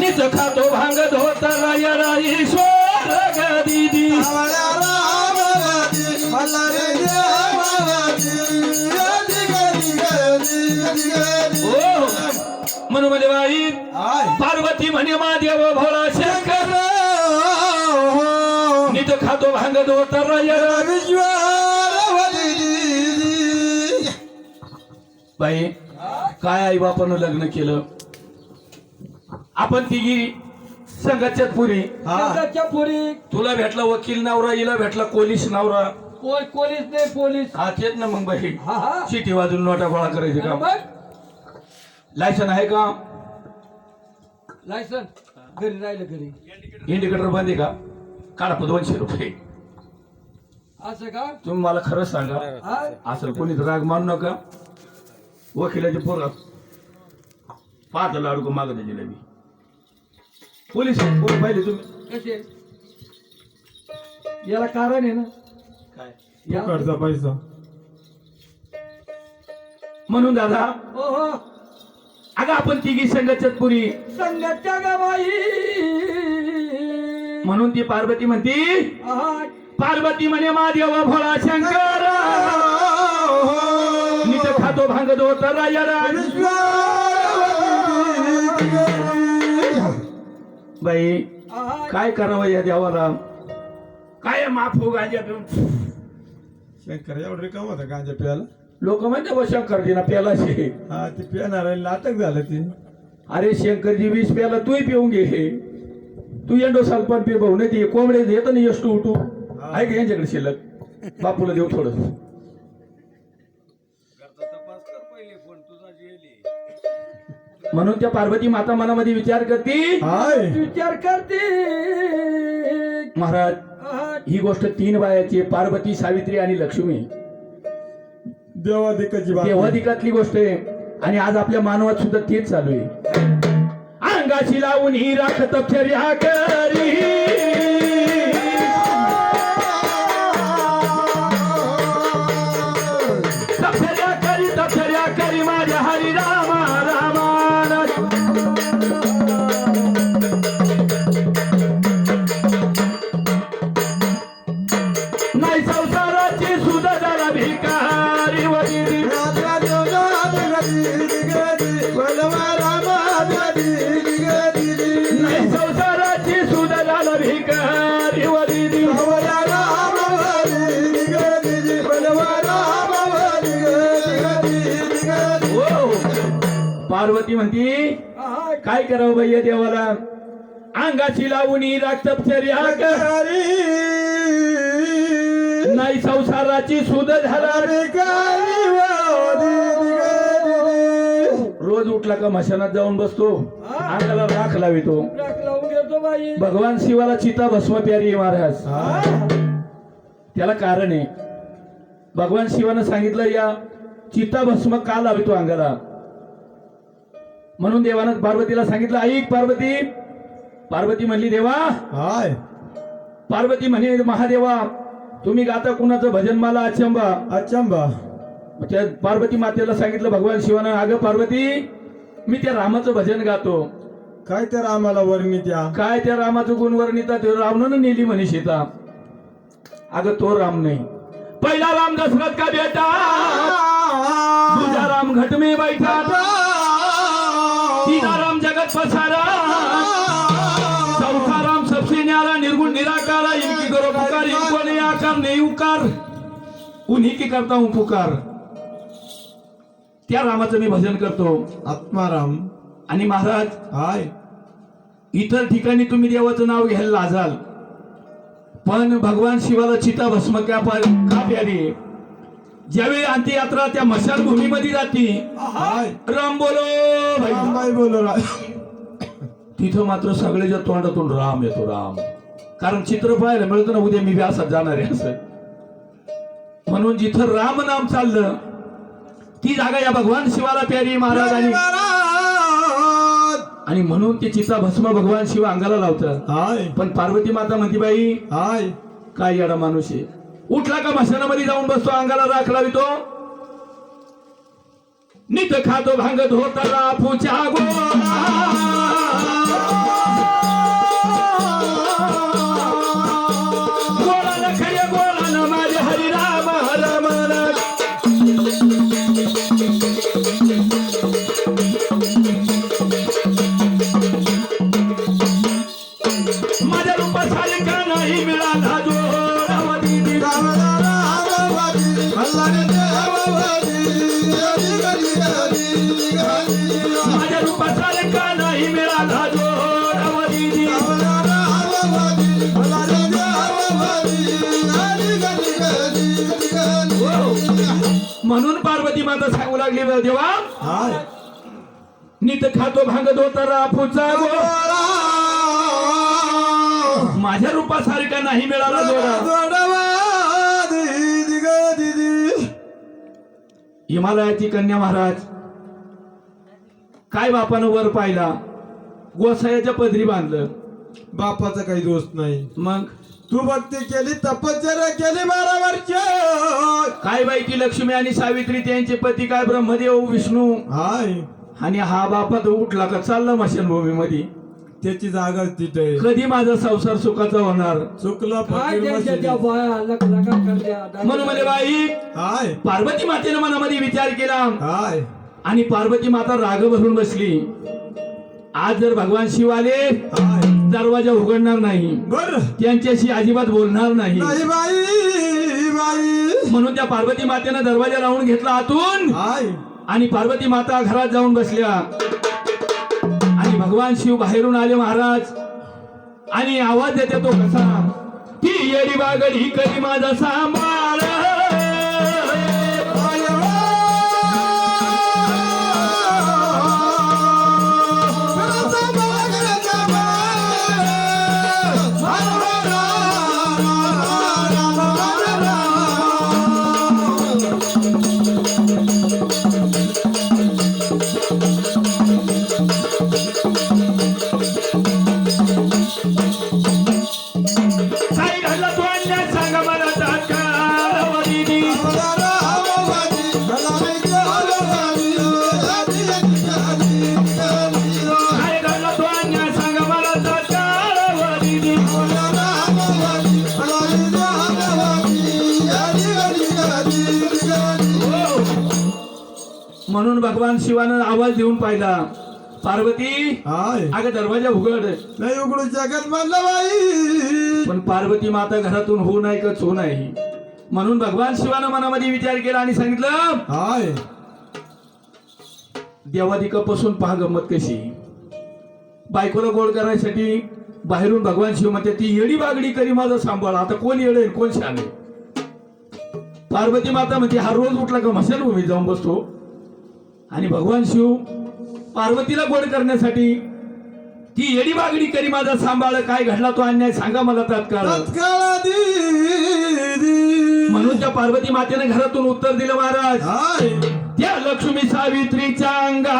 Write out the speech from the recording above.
निज खातो भांग धोतर यरा ईश्वर ग दीदी. ओ म्हणून म्हणजे बाई पार्वती म्हणे महादेव भोळा शंकर. निज खातो भांग धोतर यरा बाई काय आई बापानं लग्न केलं? आपण तिघी संघाच्यात पुरी. संघाच्या पुरी. तुला भेटला वकील नवरा हिला भेटला पोलीस नवरा. कोण पोलीस नाही पोलीस. हा तेच ना मग बाई. हा हा. शिटी वाजून नोटा गोळा करायचे काम बघ लायसन आहे का? लायसन घरी राहिलं घरी. इंडिकेटर बंद आहे का? काढा पण दोनशे रुपये. असं का? तुम्ही मला खरंच सांगा. हा? असं कोणीच राग मानू नका. वकिलाचे पोरं पाच लाडू मागत जिलेबी पोलीस पोलीस पाहिले तुम्ही? कसे? याला कारण आहे ना? काय? या- पैसा. म्हणून दादा हो हो अगं आपण तिघी संघाच्यात पुरी. संघाच्या गवाई म्हणून ती पार्वती म्हणती आहा पार्वती म्हणे महादेव भोळा शंकर. नीट खातो भांग दो तर बाई आहा काय करावं या देवाला? काय माफो गांजा पिऊन? शंकर एवढं रिकाम होता गांजा प्यायला? लोक म्हणते बा शंकरजीना प्यालाशे. हा ते पिणार नाटक झालं ते. अरे शंकरजी वीस प्याला तूही पिऊन घे. तू एंडो सालपण पि भाऊ नाही ते कोंबडे येतं ना यश तू उठू आहे का यांच्याकडे शिल्लक? बापूला देऊ थोडं. म्हणून त्या पार्वती माता मनामध्ये विचार करते. हाय. विचार करते. महाराज ही गोष्ट तीन बायाची आहे, पार्वती सावित्री आणि लक्ष्मी. देवाधिकाची देवाधिकातली गोष्ट आहे. आणि आज आपल्या मानवात सुद्धा तेच चालू आहे. अंगाशी लावून ही राखत फेऱ्या करी. नाही संसाराची सुद्धा झाला भिकारी वगैरे. नाही संसाराची सुद्धा झाला भिकारी वगैरे. हो. पार्वती म्हणती काय करावं भैया देवाला? अंगाची लावून ही रक्तपचर्या कर नाही संसाराची सुद झाला. रोज उठला का मशानात जाऊन बसतो. अंगाला राख लावितो. भगवान शिवाला चिता भस्म प्यारी महाराज त्याला कारण आहे. भगवान शिवानं सांगितलं या चिता भस्म का लावितो अंगाला? म्हणून देवानं पार्वतीला सांगितलं ऐक पार्वती पार्वती म्हणली देवा. हाय. पार्वती म्हणे महादेवा तुम्ही गाता कुणाचं भजन? मला अचंबा. अचंबा. त्या पार्वती मातेला सांगितलं भगवान शिवानं अगं पार्वती मी त्या रामाचं भजन गातो. काय तर आम्हाला वर्णी द्या? काय त्या रामाचं गुण वर्णिता? ते रावणानं नेली म्हणे सीता. अगं तो राम नाही. पहिला राम दशरथ का बेटा? दूजा राम घट में बैठा. राम जगत पसारा. नहीं उकार. उन्हीं की करता हूं पुकार त्या रामाचं मी भजन करतो. आत्माराम. आणि महाराज हाय. इतर ठिकाणी तुम्ही देवाचं नाव घ्यायला लाजाल. पण भगवान शिवाला चिता भस्म का प्यारी? ज्यावेळी अंत्ययात्रा त्या मशानभूमीमध्ये जाती हाय. राम बोलो भाई. बोलो तिथं मात्र सगळ्याच्या तोंडातून राम येतो राम. कारण चित्र पाहायला मिळतं ना उद्या मी व्यासात जाणार आहे असं. म्हणून जिथं राम नाम चाललं ती जागा या भगवान शिवाला प्यारी महाराज आणि म्हणून ते चिता भस्म भगवान शिव अंगाला लावतात हाय. पण पार्वती माता म्हणती बाई हाय. काय येडा माणूस आहे. उठला का मशानामध्ये जाऊन बसतो अंगाला राख लावितो? नित खातो भांगत होता रापूच्या no, no. म्हणून पार्वती माता सांगू लागली देवा नित खातो भांगत होता गोळा माझ्या रूपासारखा नाही मिळाला हिमालयाची कन्या महाराज काय बापानं वर पाहिला? गोसायाच्या पदरी बांधलं. बापाचा काही दोष नाही. मग? तू भक्ती केली तपश्चर्या केली बारा वर्ष. काय ती लक्ष्मी आणि सावित्री त्यांचे पती काय? ब्रह्मदेव विष्णू. हाय. आणि हा बापा तो उठला का? चालला मशानभूमीमध्ये त्याची जागा तिथे. कधी माझा संसार सुखाचा होणार? चुकलं काय त्यांच्या त्या. बाया म्हणून म्हणे बाई हाय. पार्वती मातेनं मनामध्ये विचार केला. हाय. आणि पार्वती माता राग भरून बसली. आज जर भगवान शिव आले हाय. दरवाजा उघडणार नाही. बर. त्यांच्याशी अजिबात बोलणार नाही. नाही बाई बाई. म्हणून त्या पार्वती मातेनं दरवाजा लावून घेतला आतून. हाय. आणि पार्वती माता घरात जाऊन बसल्या. आणि भगवान शिव बाहेरून आले महाराज. आणि आवाज देते तो कसा ती येडी बागडी कधी माझा सांभाळ म्हणून भगवान शिवानं आवाज देऊन पाहिला पार्वती हाय. अगं दरवाजा उघड. नाही उघडू जगत म्हणलं बाई. पण पार्वती माता घरातून हो नाही कच हो नाही. म्हणून भगवान शिवानं मनामध्ये विचार केला आणि सांगितलं हाय. देवादिकापासून पहा गंमत कशी. बायकोला गोड करायसाठी बाहेरून भगवान शिव म्हणते ती येडी बागडी करी माझा सांभाळ आता कोण येडे कोण शाने पार्वती माता म्हणते हा रोज उठला का मशाल भूमी जाऊन बसतो. आणि भगवान शिव पार्वतीला गोड करण्यासाठी ती येडी बागडी करी माझा सांभाळ काय घडला तो अन्याय सांगा मला तात्काळ. म्हणून त्या पार्वती मातेने घरातून उत्तर दिलं महाराज. त्या लक्ष्मी सावित्रीच्या अंगा